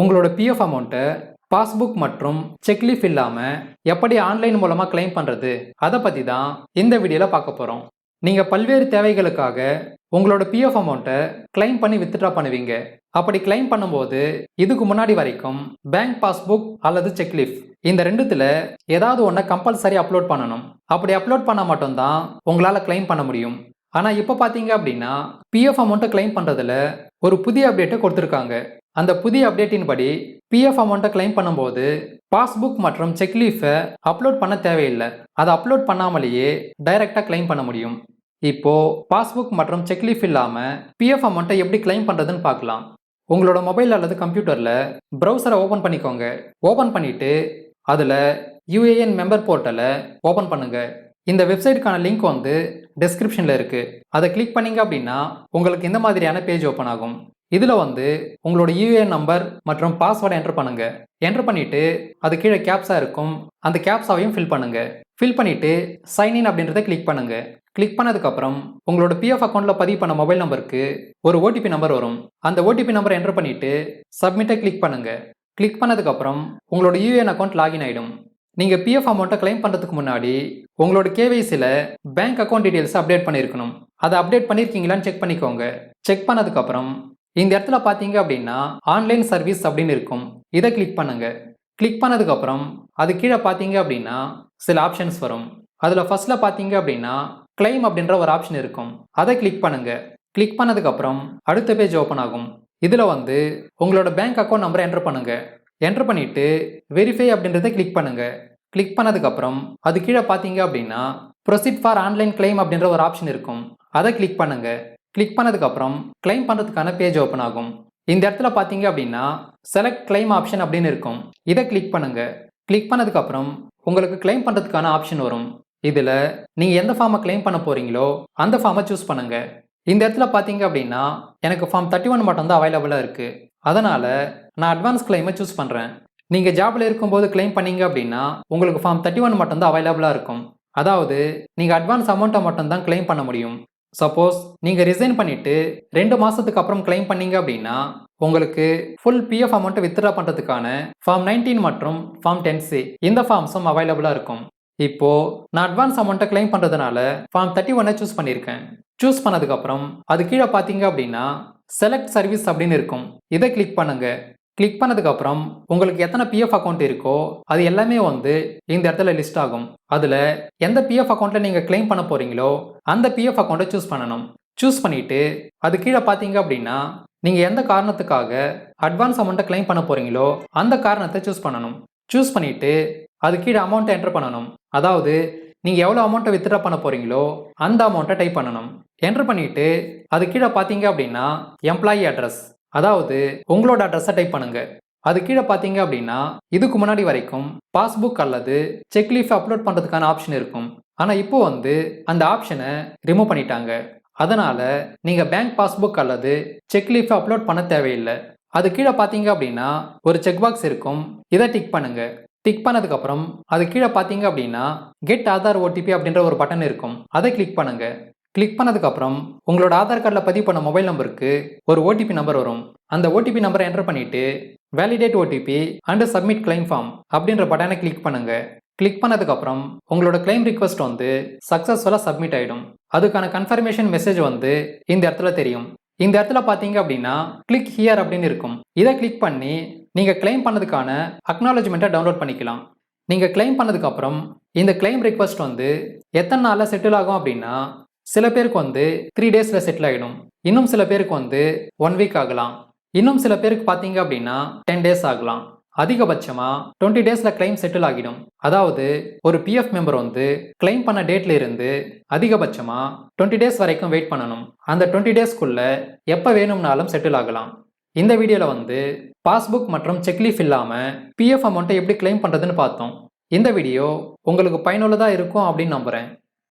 உங்களோட பிஎஃப் அமௌண்ட்டை பாஸ்புக் மற்றும் செக்லீஃப் இல்லாமல் எப்படி ஆன்லைன் மூலமாக கிளைம் பண்ணுறது அதை பற்றி தான் இந்த வீடியோவில் பார்க்க போகிறோம் நீங்கள் பல்வேறு தேவைகளுக்காக உங்களோட பிஎஃப் அமௌண்ட்டை கிளைம் பண்ணி வித்ட்ரா பண்ணுவீங்க. அப்படி கிளைம் பண்ணும்போது இதுக்கு முன்னாடி வரைக்கும் பேங்க் பாஸ்புக் அல்லது செக்லீஃப் இந்த ரெண்டுத்தில் ஏதாவது ஒன்றை கம்பல்சரி அப்லோட் பண்ணணும். அப்படி அப்லோட் பண்ணால் மட்டும்தான் உங்களால் கிளைம் பண்ண முடியும். ஆனால் இப்போ பார்த்தீங்க அப்படின்னா பிஎஃப் அமௌண்ட்டை கிளைம் பண்ணுறதுல ஒரு புதிய அப்டேட்டை கொடுத்துருக்காங்க. அந்த புதிய அப்டேட்டின் படி பிஎஃப் அமௌண்ட்டை கிளைம் பண்ணும்போது பாஸ்புக் மற்றும் செக்லீஃபை அப்லோட் பண்ண தேவையில்லை. அதை அப்லோட் பண்ணாமலேயே டைரெக்டாக கிளைம் பண்ண முடியும். இப்போ பாஸ்புக் மற்றும் செக்லீஃப் இல்லாமல் பிஎஃப் அமௌண்ட்டை எப்படி கிளைம் பண்ணுறதுன்னு பார்க்கலாம். உங்களோட மொபைல் அல்லது கம்ப்யூட்டரில் ப்ரௌசரை ஓப்பன் பண்ணிக்கோங்க. ஓப்பன் பண்ணிவிட்டு அதில் யூஏஎன் மெம்பர் போர்ட்டலை ஓப்பன் பண்ணுங்கள் இந்த வெப்சைட்டுக்கான லிங்க் வந்து டெஸ்கிரிப்ஷனில் இருக்குது அதை கிளிக் பண்ணிங்க அப்படின்னா உங்களுக்கு இந்த மாதிரியான பேஜ் ஓப்பன் ஆகும். இதில் வந்து உங்களோட யூஏஎன் நம்பர் மற்றும் பாஸ்வேர்டை என்டர் பண்ணுங்க. என்டர் பண்ணிட்டு அது கீழே கேப்ஸா இருக்கும். அந்த கேப்ஸாவையும் ஃபில் பண்ணுங்க. ஃபில் பண்ணிட்டு சைன் இன் அப்படின்றத கிளிக் பண்ணுங்க. கிளிக் பண்ணதுக்கப்புறம் உங்களோட பிஎஃப் அக்கௌண்ட்டில் பதிவு பண்ண மொபைல் நம்பருக்கு ஒரு ஓடிபி நம்பர் வரும். அந்த ஓடிபி நம்பரை என்டர் பண்ணிட்டு சப்மிட்டை கிளிக் பண்ணுங்க. கிளிக் பண்ணதுக்கப்புறம் உங்களோட யூஏஎன் அக்கௌண்ட் லாகின் ஆகிடும் நீங்கள் பிஎஃப் அமௌண்ட்டை கிளைம் பண்ணுறதுக்கு முன்னாடி உங்களோட கேவைசியில் பேங்க் அக்கௌண்ட் டீட்டெயில்ஸ் அப்டேட் பண்ணியிருக்கணும். அதை அப்டேட் பண்ணியிருக்கீங்களான்னு செக் பண்ணிக்கோங்க. செக் பண்ணதுக்கப்புறம் இந்த இடத்துல பார்த்தீங்க அப்படின்னா ஆன்லைன் சர்வீஸ் அப்படின்னு இருக்கும். இதை கிளிக் பண்ணுங்க. கிளிக் பண்ணதுக்கப்புறம் அது கீழே பார்த்தீங்க அப்படின்னா சில ஆப்ஷன்ஸ் வரும். அதில் ஃபர்ஸ்ட்ல பார்த்தீங்க அப்படின்னா கிளைம் அப்படின்ற ஒரு ஆப்ஷன் இருக்கும். அதை கிளிக் பண்ணுங்க. கிளிக் பண்ணதுக்கப்புறம் அடுத்த பேஜ் ஓப்பன் ஆகும். இதில் வந்து உங்களோட பேங்க் அக்கௌண்ட் நம்பரை என்டர் பண்ணுங்க. என்டர் பண்ணிட்டு வெரிஃபை அப்படின்றத கிளிக் பண்ணுங்க. கிளிக் பண்ணதுக்கப்புறம் அது கீழே பார்த்தீங்க அப்படின்னா ப்ரொசீட் ஃபார் ஆன்லைன் கிளைம் அப்படின்ற ஒரு ஆப்ஷன் இருக்கும். அதை கிளிக் பண்ணுங்கள் கிளிக் பண்ணதுக்கப்புறம் கிளைம் பண்ணுறதுக்கான பேஜ் ஓப்பன் ஆகும். இந்த இடத்துல பார்த்தீங்க அப்படின்னா செலக்ட் கிளைம் ஆப்ஷன் அப்படின்னு இருக்கும். இதை கிளிக் பண்ணுங்க. கிளிக் பண்ணதுக்கப்புறம் உங்களுக்கு கிளைம் பண்ணுறதுக்கான ஆப்ஷன் வரும். இதில் நீங்கள் எந்த ஃபார்மை கிளைம் பண்ண போகிறீங்களோ அந்த ஃபார்மை சூஸ் பண்ணுங்க. இந்த இடத்துல பார்த்தீங்க அப்படின்னா எனக்கு ஃபார்ம் தேர்ட்டி ஒன் மட்டும் தான் அவைலபிளாக இருக்குது அதனால் நான் அட்வான்ஸ் கிளைமை சூஸ் பண்ணுறேன் நீங்கள் ஜாபில் இருக்கும்போது கிளைம் பண்ணீங்க அப்படின்னா உங்களுக்கு ஃபார்ம் தேர்ட்டி ஒன் மட்டும் தான் அவைலபிளாக இருக்கும். அதாவது நீங்கள் அட்வான்ஸ் அமௌண்ட்டை மட்டும்தான் கிளைம் பண்ண முடியும். சப்போஸ் நீங்கள் ரிசைன் பண்ணிவிட்டு ரெண்டு மாதத்துக்கு அப்புறம் கிளைம் பண்ணீங்க அப்படின்னா உங்களுக்கு ஃபுல் பிஎஃப் அமௌண்ட்டை வித்ட்ரா பண்ணுறதுக்கான ஃபார்ம் நைன்டீன் மற்றும் ஃபார்ம் டென் சி இந்த ஃபார்ம்ஸும் அவைலபிளாக இருக்கும். இப்போ நான் அட்வான்ஸ் அமௌண்ட்டை கிளைம் பண்ணுறதுனால ஃபார்ம் தேர்ட்டி ஒன்னை சூஸ் பண்ணியிருக்கேன். சூஸ் பண்ணதுக்கப்புறம் அது கீழே பார்த்தீங்க அப்படின்னா செலக்ட் சர்வீஸ் அப்படின்னு இருக்கும். இதை கிளிக் பண்ணுங்க. கிளிக் பண்ணதுக்கப்புறம் உங்களுக்கு எத்தனை பிஎஃப் அக்கௌண்ட் இருக்கோ அது எல்லாமே வந்து இந்த இடத்துல லிஸ்ட் ஆகும். அதில் எந்த பிஎஃப் அக்கௌண்ட்டில் நீங்கள் கிளைம் பண்ண போகிறீங்களோ அந்த பிஎஃப் அக்கௌண்ட்டை சூஸ் பண்ணணும். சூஸ் பண்ணிவிட்டு அது கீழே பார்த்தீங்க அப்படின்னா நீங்கள் எந்த காரணத்துக்காக அட்வான்ஸ் அமௌண்ட்டை கிளைம் பண்ண போகிறீங்களோ அந்த காரணத்தை சூஸ் பண்ணணும். சூஸ் பண்ணிவிட்டு அது கீழே அமௌண்ட்டை என்டர் பண்ணணும். அதாவது நீங்கள் எவ்வளோ அமௌண்ட்டை வித்ட்ரா பண்ண போகிறீங்களோ அந்த அமௌண்ட்டை டைப் பண்ணணும். என்டர் பண்ணிவிட்டு அது கீழே பார்த்தீங்க அப்படின்னா எம்ப்ளாயி அட்ரஸ் அதாவது உங்களோட அட்ரஸை டைப் பண்ணுங்க. அது கீழே பார்த்தீங்க அப்படின்னா இதுக்கு முன்னாடி வரைக்கும் பாஸ்புக் அல்லது செக்லீஃப் அப்லோட் பண்ணுறதுக்கான ஆப்ஷன் இருக்கும். ஆனால் இப்போ வந்து அந்த ஆப்ஷனை ரிமூவ் பண்ணிட்டாங்க. அதனால நீங்கள் பேங்க் பாஸ்புக் அல்லது செக்லீஃப் அப்லோட் பண்ண தேவையில்லை. அது கீழே பார்த்தீங்க அப்படின்னா ஒரு செக் பாக்ஸ் இருக்கும். இதை டிக் பண்ணுங்க. டிக் பண்ணதுக்கப்புறம் அது கீழே பார்த்தீங்க அப்படின்னா கெட் ஆதார் ஓடிபி அப்படின்ற ஒரு பட்டன் இருக்கும். அதை கிளிக் பண்ணுங்க. கிளிக் பண்ணதுக்கப்புறம் உங்களோட ஆதார் கார்டில் பதிவு பண்ண மொபைல் நம்பருக்கு ஒரு ஓடிபி நம்பர் வரும். அந்த ஓடிபி நம்பரை என்டர் பண்ணிவிட்டு validate OTP and submit claim form அப்படின்ற பட்டனை கிளிக் பண்ணுங்க. கிளிக் பண்ணதுக்கப்புறம் உங்களோட கிளைம் ரிக்வஸ்ட் வந்து சக்ஸஸ்ஃபுல்லாக சப்மிட் ஆகிடும் அதுக்கான கன்ஃபர்மேஷன் மெசேஜ் வந்து இந்த இடத்துல தெரியும். இந்த இடத்துல பார்த்தீங்க அப்படின்னா கிளிக் ஹியர் அப்படின்னு இருக்கும். இதை கிளிக் பண்ணி நீங்கள் கிளைம் பண்ணதுக்கான அக்னாலஜ்மெண்ட்டை டவுன்லோட் பண்ணிக்கலாம். நீங்கள் கிளைம் பண்ணதுக்கப்புறம் இந்த கிளைம் ரிக்வஸ்ட் வந்து எத்தனை நாளில் செட்டில் ஆகும் அப்படின்னா சில பேருக்கு வந்து த்ரீ டேஸில் செட்டில் ஆகிடும் இன்னும் சில பேருக்கு வந்து ஒன் வீக் ஆகலாம். இன்னும் சில பேருக்கு பார்த்தீங்க அப்படின்னா டென் டேஸ் ஆகலாம். அதிகபட்சமாக டுவெண்ட்டி டேஸில் கிளைம் செட்டில் ஆகிடும். அதாவது ஒரு பிஎஃப் மெம்பர் வந்து கிளைம் பண்ண டேட்ல இருந்து அதிகபட்சமாக டுவெண்ட்டி டேஸ் வரைக்கும் வெயிட் பண்ணணும். அந்த டுவெண்ட்டி டேஸ்க்குள்ள எப்போ வேணும்னாலும் செட்டில் ஆகலாம். இந்த வீடியோவில் வந்து பாஸ்புக் மற்றும் செக்லீஃப் இல்லாமல் பிஎஃப் அமௌண்ட்டை எப்படி கிளைம் பண்ணுறதுன்னு பார்த்தோம். இந்த வீடியோ உங்களுக்கு பயனுள்ளதாக இருக்கும் அப்படின்னு நம்புகிறேன்